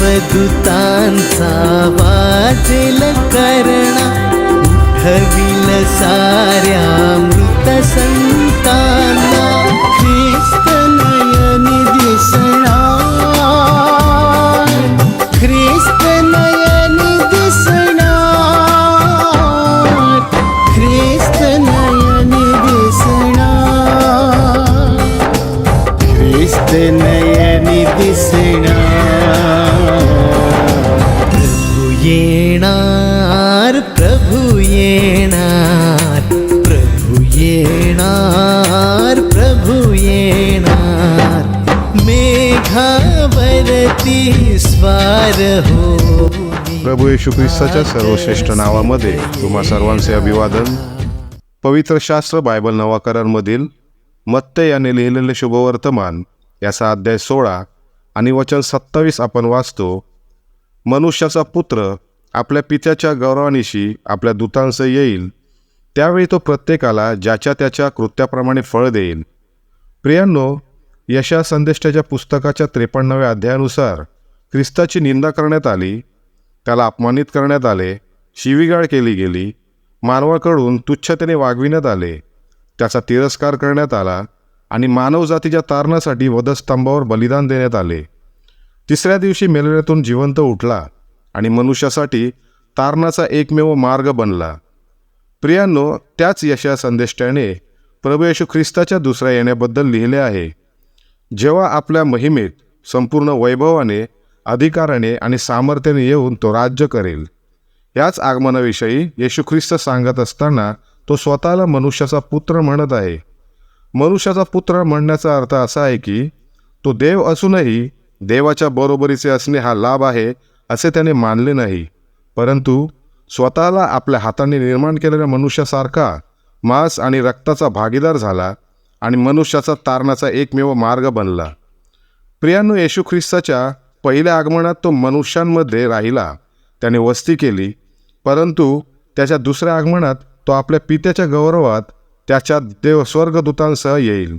देवदूतांचा वाजेल करणा उठविल साऱ्या मृत संतांना ख्रिस्त नयनी दिसणार ख्रिस्त नयनी दिसणार ख्रिस्त नयनी येणार प्रभू येणार प्रभू येणार प्रभू येणार. मेघावरती स्वार हो प्रभू येशू ख्रिस्ताच्या सर्वश्रेष्ठ नावामध्ये तुम्हा सर्वांचे अभिवादन. पवित्र शास्त्र बायबल नवा करारमधील मत्ते याने लिहिलेले शुभवर्तमान याचा अध्याय सोळा आणि वचन सत्तावीस आपण वाचतो. मनुष्याचा पुत्र आपल्या पित्याच्या गौरवानिशी आपल्या दूतांसह येईल त्यावेळी तो प्रत्येकाला ज्याच्या त्याच्या कृत्याप्रमाणे फळ देईल प्रियांनो यशा संदेष्टाच्या पुस्तकाच्या त्रेपन्नाव्या अध्यायानुसार ख्रिस्ताची निंदा करण्यात आली त्याला अपमानित करण्यात आले शिवीगाळ केली गेली मानवाकडून तुच्छतेने वागविण्यात आले त्याचा तिरस्कार करण्यात आला आणि मानवजातीच्या तारणासाठी वधस्तंभावर बलिदान देण्यात आले. तिसऱ्या दिवशी मेलण्यातून जिवंत उठला आणि मनुष्यासाठी तारणाचा एकमेव मार्ग बनला. प्रियांनो त्याच यशा संदेष्टाने प्रभू येशू ख्रिस्ताच्या दुसऱ्या येण्याबद्दल लिहिले आहे. जेव्हा आपल्या महिमेत संपूर्ण वैभवाने अधिकाराने आणि सामर्थ्याने येऊन तो राज्य करेल याच आगमनाविषयी येशू ख्रिस्त सांगत असताना तो स्वतःला मनुष्याचा पुत्र म्हणत आहे. मनुष्याचा पुत्र म्हणण्याचा अर्थ असा आहे की तो देव असूनही देवाच्या बरोबरीचे असणे हा लाभ आहे असे त्याने मानले नाही. परंतु स्वतःला आपल्या हाताने निर्माण केलेल्या मनुष्यासारखा मांस आणि रक्ताचा भागीदार झाला आणि मनुष्याचा तारणाचा एकमेव मार्ग बनला. प्रियांनो येशू ख्रिस्ताच्या पहिल्या आगमनात तो मनुष्यांमध्ये राहिला. त्याने वस्ती केली परंतु त्याच्या दुसऱ्या आगमनात तो आपल्या पित्याच्या गौरवात त्याच्या देव स्वर्गदूतांसह येईल.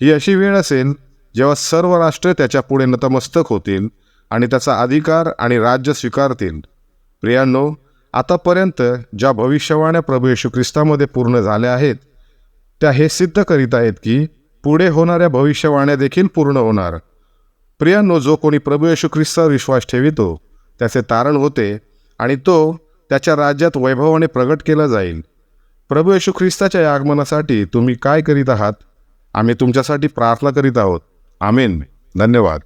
ही अशी वेळ असेल जेव्हा सर्व राष्ट्रे त्याच्या पुढे नतमस्तक होतील आणि त्याचा अधिकार आणि राज्य स्वीकारतील. प्रियांनो आतापर्यंत ज्या भविष्यवाण्या प्रभू येशू ख्रिस्तामध्ये पूर्ण झाल्या आहेत त्या हे सिद्ध करीत आहेत की पुढे होणाऱ्या भविष्यवाण्या देखील पूर्ण होणार. प्रियांनो जो कोणी प्रभू येशू ख्रिस्तावर विश्वास ठेवितो त्याचे तारण होते आणि तो त्याच्या राज्यात वैभवाने प्रगट केला जाईल. प्रभू येशू ख्रिस्ताच्या या आगमनासाठी तुम्ही काय करीत आहात? आम्ही तुमच्यासाठी प्रार्थना करीत आहोत. आमीन. धन्यवाद.